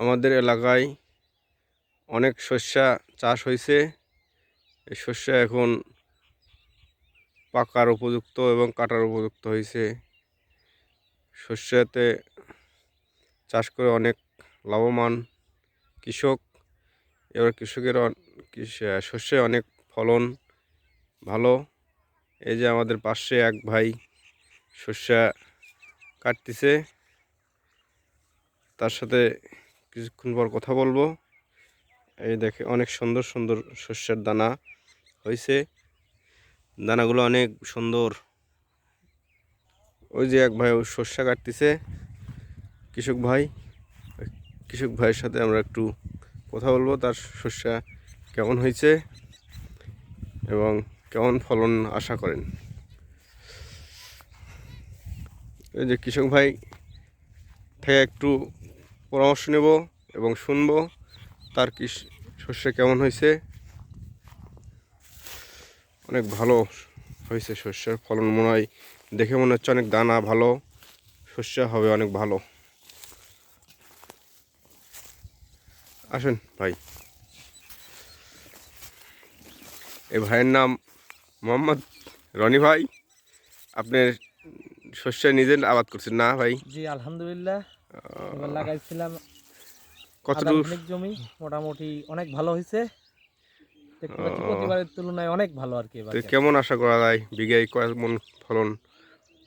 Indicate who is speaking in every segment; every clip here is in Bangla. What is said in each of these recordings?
Speaker 1: আমাদের এলাকায় অনেক শস্যা চাষ হয়েছে। এই শস্য এখন পাকার উপযুক্ত এবং কাটার উপযুক্ত হয়েছে। শস্যতে চাষ করে অনেক লাভবান কৃষক। এবার কৃষকের শস্যে অনেক ফলন ভালো। এই যে আমাদের পাশে এক ভাই শস্যা কাটতেছে। তার সাথে কিছুক্ষণ পর কথা বলব। এই দেখে অনেক সুন্দর সুন্দর শস্যের দানা হয়েছে দানাগুলো অনেক সুন্দর। ওই যে এক ভাই ও শস্যা কাটতেছে। কৃষক ভাই, কৃষক ভাইয়ের সাথে আমরা একটু কথা বলব, তার শস্যা কেমন হয়েছে এবং কেমন ফলন আশা করেন? এই যে কৃষক ভাই থেকে একটু পরামর্শ নেব এবং শুনব তার কি শস্য কেমন হয়েছে। অনেক ভালো হয়েছে শস্যের ফলন মনে হয়। দেখে মনে হচ্ছে অনেক দানা ভালো, শস্য হবে অনেক ভালো। আসেন ভাই। এই ভাইয়ের নাম মোহাম্মদ রনি ভাই। আপনি শস্য নিজে আবাদ করছেন না ভাই?
Speaker 2: জি, আলহামদুলিল্লাহ। এবার লাগাইছিলাম
Speaker 1: কতটুকু?
Speaker 2: জমি মোটামুটি অনেক ভালো হয়েছে প্রতিবারের তুলনায় অনেক ভালো আর কি এবার
Speaker 1: কেমন আশা করা যায়? বিঘায় কেমন ফলন?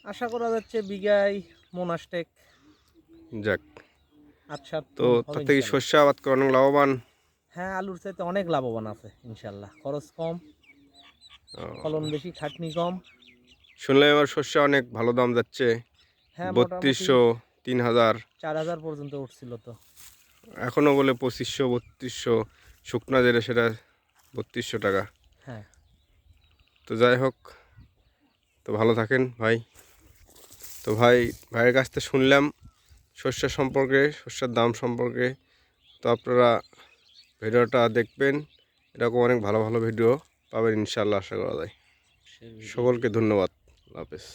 Speaker 2: আশা করা যাচ্ছে বিঘায় মোনাস্টেক
Speaker 1: যাক।
Speaker 2: আচ্ছা
Speaker 1: তো তার থেকে শস্য আবাদ করে অনেক লাভবান?
Speaker 2: হ্যাঁ আলুর চাইতে অনেক লাভবান আছে ইনশাল্লাহ। খরচ কম ফলন বেশি খাটনি কম।
Speaker 1: শুনলাম এবার শস্য অনেক ভালো দাম যাচ্ছে।
Speaker 2: হ্যাঁ
Speaker 1: বত্রিশশো তিন হাজার
Speaker 2: চার হাজার পর্যন্ত উঠছিল তো।
Speaker 1: এখনও বলে পঁচিশশো বত্রিশশো শুকনা যেটা সেটা বত্রিশশো টাকা।
Speaker 2: হ্যাঁ।
Speaker 1: তো যাই হোক তো ভালো থাকেন ভাই। তো ভাই ভাইয়ের কাছ থেকে শুনলাম শস্য সম্পর্কে শস্যের দাম সম্পর্কে। তো আপনারা ভিডিওটা দেখবেন। এরকম অনেক ভালো ভালো ভিডিও পাবেন ইনশাল্লাহ আশা করা যায়। সকলকে ধন্যবাদ। আল্লাহ হাফেজ।